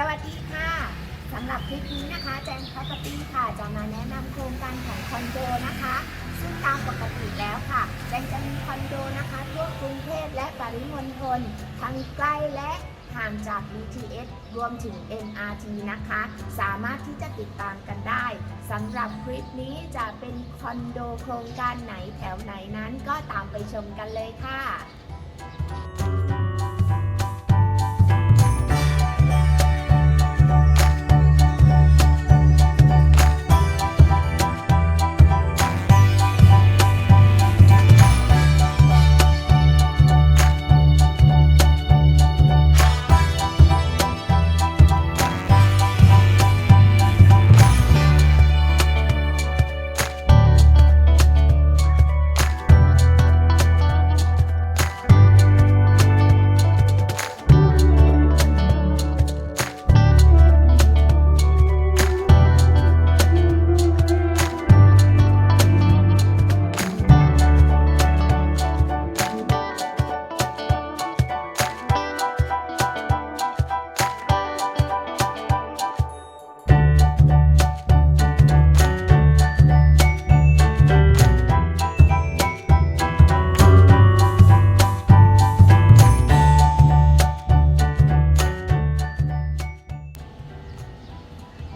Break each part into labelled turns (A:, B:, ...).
A: สวัสดีค่ะสำหรับคลิปนี้นะคะ แจงพัตตี้ค่ะจะมาแนะนำโครงการของคอนโดนะคะ ซึ่งตามปกติแล้วค่ะ แจงจะมีคอนโดนะคะทั่วกรุงเทพและปริมณฑลทั้งใกล้และห่างจาก BTS รวมถึง MRT นะคะ สามารถที่จะติดตามกันได้สำหรับคลิปนี้จะเป็นคอนโดโครงการไหนแถวไหนนั้นก็ตามไปชมกันเลยค่ะ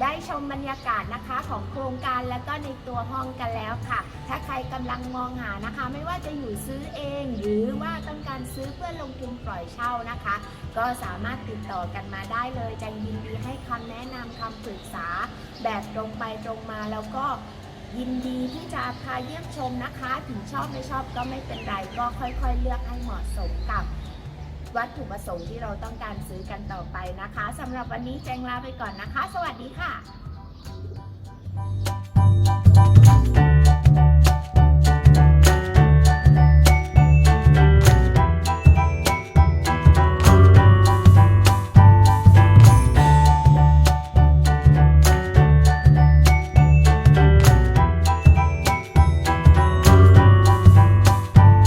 A: ได้ชมบรรยากาศนะคะของโครงการและก็ในตัวห้องกันแล้วค่ะ ถ้าใครกำลังมองหานะคะ ไม่ว่าจะอยู่ซื้อเองหรือว่าต้องการซื้อเพื่อลงทุนปล่อยเช่านะคะ ก็สามารถติดต่อกันมาได้เลยจันยินดีให้คำแนะนำคำปรึกษาแบบตรงไปตรงมาแล้วก็ยินดีที่จะพาเยี่ยมชมนะคะ ถึงชอบไม่ชอบก็ไม่เป็นไร ก็ค่อยๆ เลือกให้เหมาะสมกับ วัตถุประสงค์ที่เราต้องการซื้อกันต่อไปนะคะสำหรับวันนี้แจงลาไปก่อนนะคะ สวัสดีค่ะ